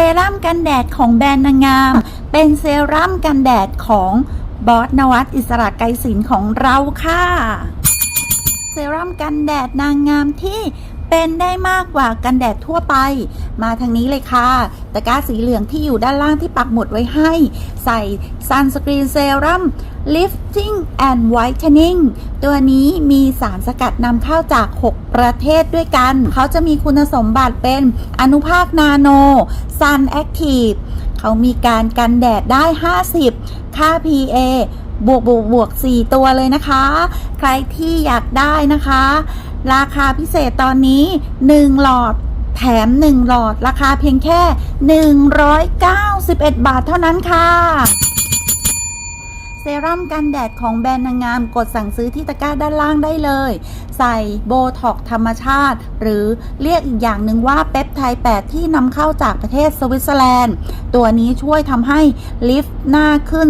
ซรั่มกันแดดของแบรนด์นางงาม เป็นเซรั่มกันแดดของบอสนวัตอิสระไกรศิลป์ของเราค่ะ เซรั่มกันแดดนางงามที่ เป็นได้มากกว่ากันแดดทั่วไป มาทางนี้เลยค่ะ ตะกร้าสีเหลืองที่อยู่ด้านล่างที่ปักหมุดไว้ให้ ใส่ซันสกรีนเซรั่ม lifting and whitening ตัวนี้มีสารสกัดนำเข้าจาก 6 ประเทศด้วยกัน เขาจะมีคุณสมบัติเป็นอนุภาคนาโน Sun Active เขามีการกันแดดได้ 50 ค่า PA บวกบวกบวก 4 ตัวเลยนะคะ ใครที่อยากได้นะคะ ราคาพิเศษตอนนี้ 1 หลอดแถม 1 หลอดราคาเพียงแค่ 191 บาทเท่านั้นค่ะ เซรั่มกันแดดของแบรนด์นางงามกดสั่งซื้อที่ตะกร้าด้านล่างได้เลย ใส่โบท็อกธรรมชาติ หรือเรียกอีกอย่างหนึ่งว่าเปปไทด์8ที่นำเข้าจากประเทศสวิตเซอร์แลนด์ ตัวนี้ช่วยทำให้ลิฟต์หน้าขึ้น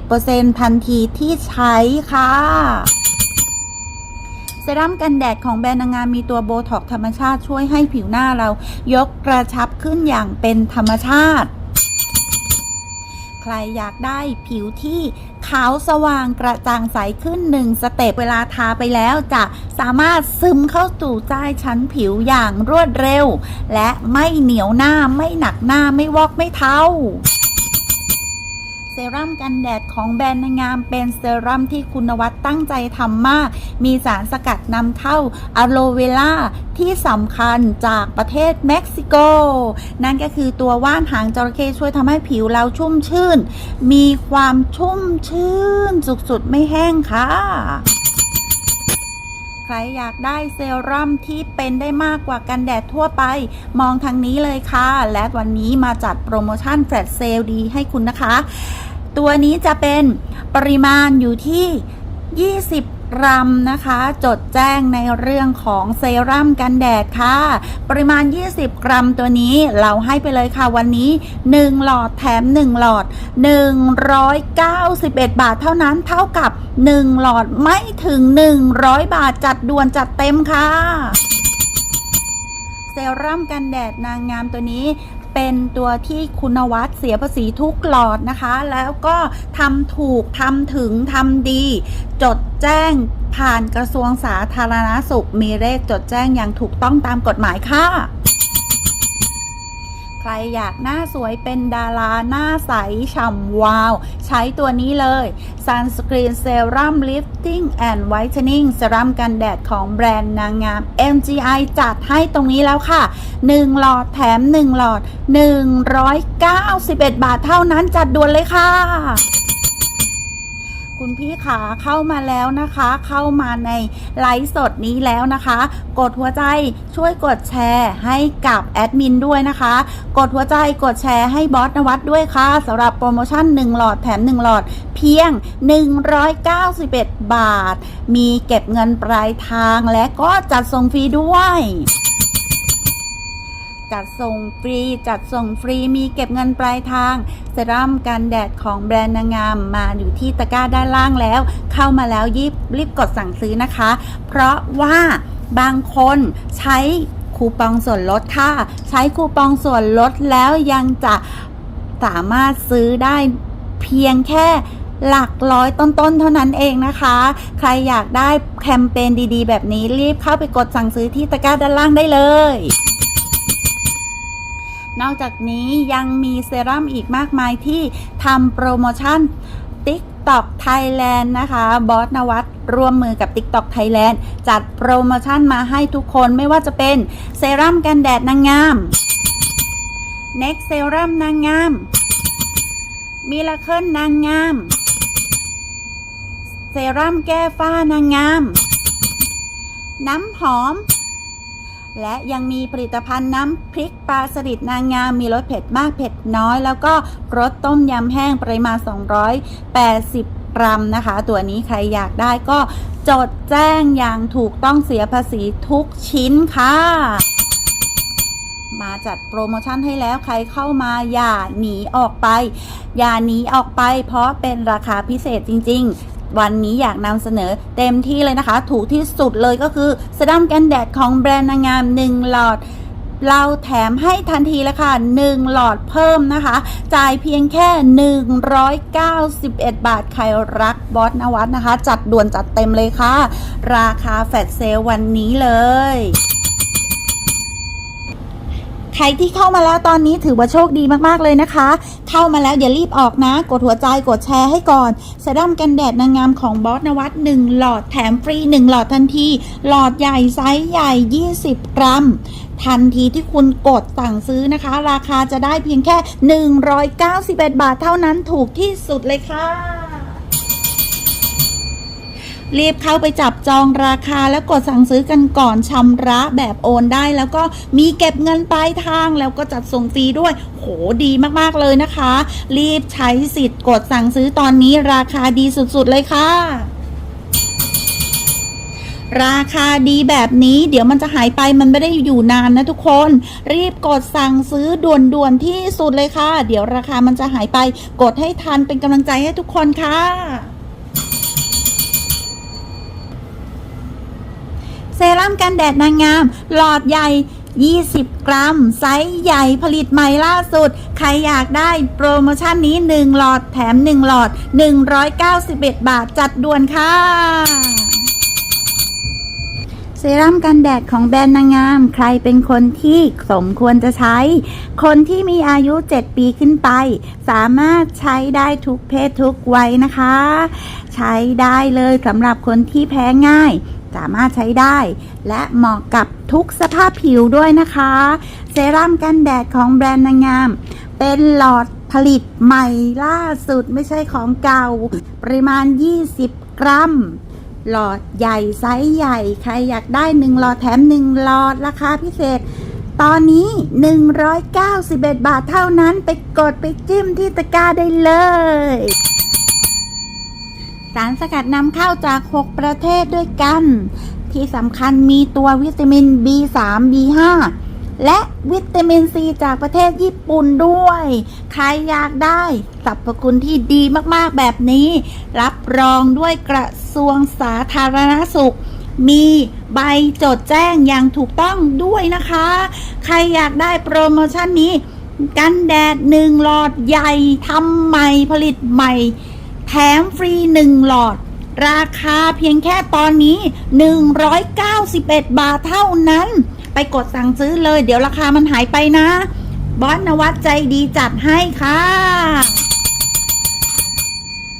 30%ทันทีที่ใช้ค่ะ รั่มกันแดดของแบรนด์นางงามมีตัวโบท็อกธรรมชาติช่วยให้ผิวหน้าเรายกกระชับขึ้นอย่างเป็นธรรมชาติ ใครอยากได้ผิวที่ขาวสว่างกระจ่างใสขึ้นหนึ่งสเต็ปเวลาทาไปแล้วจะสามารถซึมเข้าสู่ใต้ชั้นผิวอย่างรวดเร็ว และไม่เหนียวหน้าไม่หนักหน้าไม่วอกไม่เทา เซรั่มกันแดดของแบรนด์นางงามเป็นเซรั่มที่คุณวัตตั้งใจทำมาก มีสารสกัดนำเข้าอะโลเวล่าที่สำคัญจากประเทศเม็กซิโก นั่นก็คือตัวว่านหางจระเข้ช่วยทำให้ผิวเราชุ่มชื่น มีความชุ่มชื่นสุดๆไม่แห้งค่ะ รอยากได้เซรั่มที่เป็นได้มากกว่ากันแดดทั่วไป มองทางนี้เลยค่ะ และวันนี้มาจัดโปรโมชั่นแฟลชเซลดีให้คุณนะคะ ตัวนี้จะเป็นปริมาณอยู่ที่ 20 รัมนะคะ จดแจ้งในเรื่องของเซรั่มกันแดดค่ะ ปริมาณ 20 กรัมตัวนี้เราให้ไปเลยค่ะวันนี้ 1 หลอดแถม 1 หลอด 191 บาทเท่านั้นเท่ากับ 1 หลอดไม่ถึง 100 บาทจัดด่วนจัดเต็มค่ะ เซรั่มกันแดดนางงามตัวนี้เป็นตัวที่คุณวัตเสียภาษีทุกหลอดนะคะ แล้วก็ทำถูกทำถึงทำดี จดแจ้งผ่านกระทรวงสาธารณสุข มีเลขจดแจ้งอย่างถูกต้องตามกฎหมายค่ะ ใครอยากหน้าสวยเป็นดาราหน้าใส ฉ่ำวาว ใช้ตัวนี้เลย Sunscreen Serum Lifting and Whitening เซรั่มกันแดดของแบรนด์นางงาม MGI จัดให้ตรงนี้แล้วค่ะ 1 หลอดแถม 1 หลอด 191 บาทเท่านั้นจัดด่วนเลยค่ะ คุณพี่ขาเข้ามาแล้วนะคะ เข้ามาในไลฟ์สดนี้แล้วนะคะ กดหัวใจช่วยกดแชร์ให้กับแอดมินด้วยนะคะ กดหัวใจกดแชร์ให้บอสนวัดด้วยค่ะสำหรับโปรโมชั่น 1 หลอดแถม 1 หลอดเพียง 191 บาท มีเก็บเงินปลายทางและก็จัดส่งฟรีด้วย จัดส่งฟรี จัดส่งฟรีมีเก็บเงินปลายทาง เซรั่มกันแดดของแบรนด์นางงามมาอยู่ที่ตะกร้าด้านล่างแล้ว เข้ามาแล้วยิบรีบกดสั่งซื้อนะคะ เพราะว่าบางคนใช้คูปองส่วนลดค่ะ ใช้คูปองส่วนลดแล้วยังจะสามารถซื้อได้เพียงแค่หลักร้อยต้นๆ เท่านั้นเองนะคะ ใครอยากได้แคมเปญดีๆ แบบนี้รีบเข้าไปกดสั่งซื้อที่ตะกร้าด้านล่างได้เลย นอกจากนี้ยังมีเซรั่มอีกมากมายที่ทำโปรโมชั่น TikTok Thailand นะคะบอสนวัตร่วมมือกับ TikTok Thailand จัดโปรโมชั่นมาให้ทุกคนไม่ว่าจะเป็นเซรั่มกันแดดนางงาม Next เซรั่มนางงามมิลาเคิลนางงาม เซรั่มแก้ฝ้านางงาม น้ำหอม และยังมีผลิตภัณฑ์น้ำพริกปลาสลิดนางงาม มีรสเผ็ดมากเผ็ดน้อย แล้วก็รสต้มยำแห้งปริมาณ 280 กรัมนะคะ ตัวนี้ใครอยากได้ก็จดแจ้งอย่างถูกต้องเสียภาษีทุกชิ้นค่ะมาจัดโปรโมชั่นให้แล้วใครเข้ามาอย่าหนีออกไป อย่าหนีออกไป เพราะเป็นราคาพิเศษจริง ๆ วันนี้อยากนำเสนอเต็มที่เลยนะคะ ถูกที่สุดเลยก็คือเซรั่มกันแดดของแบรนด์นางงาม 1 หลอดเราแถมให้ทันทีเลยค่ะ 1 หลอดเพิ่มนะคะ จ่ายเพียงแค่ 191 บาท ใครรักบอสนวัตนะคะ จัดด่วนจัดเต็มเลยค่ะ ราคาแฟลตเซลวันนี้เลย รที่เข้ามาแล้วตอนนี้ถือว่าโชคดีมากๆเลยนะคะ เข้ามาแล้วอย่ารีบออกนะ กดหัวใจกดแชร์ให้ก่อนเซรั่มกันแดดนางงามของบอสนวัต1หลอดแถมฟรี 1 หลอดทันที หลอดใหญ่ไซส์ใหญ่ 20 กรัมทันทีที่คุณกดสั่งซื้อนะคะ ราคาจะได้เพียงแค่ 191 บาทเท่านั้นถูกที่สุดเลยค่ะ รีบเข้าไปจับจองราคาแล้วกดสั่งซื้อกันก่อนชำระแบบโอนได้ แล้วก็มีเก็บเงินปลายทางแล้วก็จัดส่งฟรีด้วย โหดีมากๆเลยนะคะ รีบใช้สิทธิ์กดสั่งซื้อตอนนี้ราคาดีสุดๆเลยค่ะราคาดีแบบนี้เดี๋ยวมันจะหายไปมันไม่ได้อยู่นานนะทุกคน รีบกดสั่งซื้อด่วนๆที่สุดเลยค่ะ เดี๋ยวราคามันจะหายไปกดให้ทันเป็นกำลังใจให้ทุกคนค่ะามกันแดดนางงาม หลอดใหญ่ 20 กรัม ไซส์ใหญ่ผลิตใหม่ล่าสุด ใครอยากได้โปรโมชั่นนี้ 1 หลอดแถม 1 หลอด 191 บาทจัดด่วนค่ะ เซรั่มกันแดดของแบรนด์นางงาม ใครเป็นคนที่สมควรจะใช้ คนที่มีอายุ 7 ปีขึ้นไป สามารถใช้ได้ทุกเพศทุกวัยนะคะ ใช้ได้เลยสำหรับคนที่แพ้ง่าย สามารถใช้ได้ และเหมาะกับทุกสภาพผิวด้วยนะคะ เซรั่มกันแดดของแบรนด์นางงาม เป็นหลอดผลิตใหม่ล่าสุดไม่ใช่ของเก่า ปริมาณ 20 กรัม หลอดใหญ่ไซส์ใหญ่ ใครอยากได้ 1 หลอดแถม 1 หลอดราคาพิเศษ ตอนนี้ 191 บาทเท่านั้นไปกดไปจิ้มที่ตะกร้าได้เลย สารสกัดนำเข้าจาก 6 ประเทศด้วยกัน ที่สำคัญมีตัววิตามิน B3 B5 และวิตามินซีจากประเทศญี่ปุ่นด้วย ใครอยากได้สรรพคุณที่ดีมากๆแบบนี้ รับรองด้วยกระทรวงสาธารณสุข มีใบจดแจ้งอย่างถูกต้องด้วยนะคะ ใครอยากได้โปรโมชั่นนี้ กันแดดหนึ่งหลอดใหญ่ทำใหม่ผลิตใหม่ แถมฟรีหนึ่งหลอดราคาเพียงแค่ตอนนี้ 191 บาทเท่านั้น ไปกดสั่งซื้อเลย เดี๋ยวราคามันหายไปนะ บอสนวัดใจดีจัดให้ค่ะ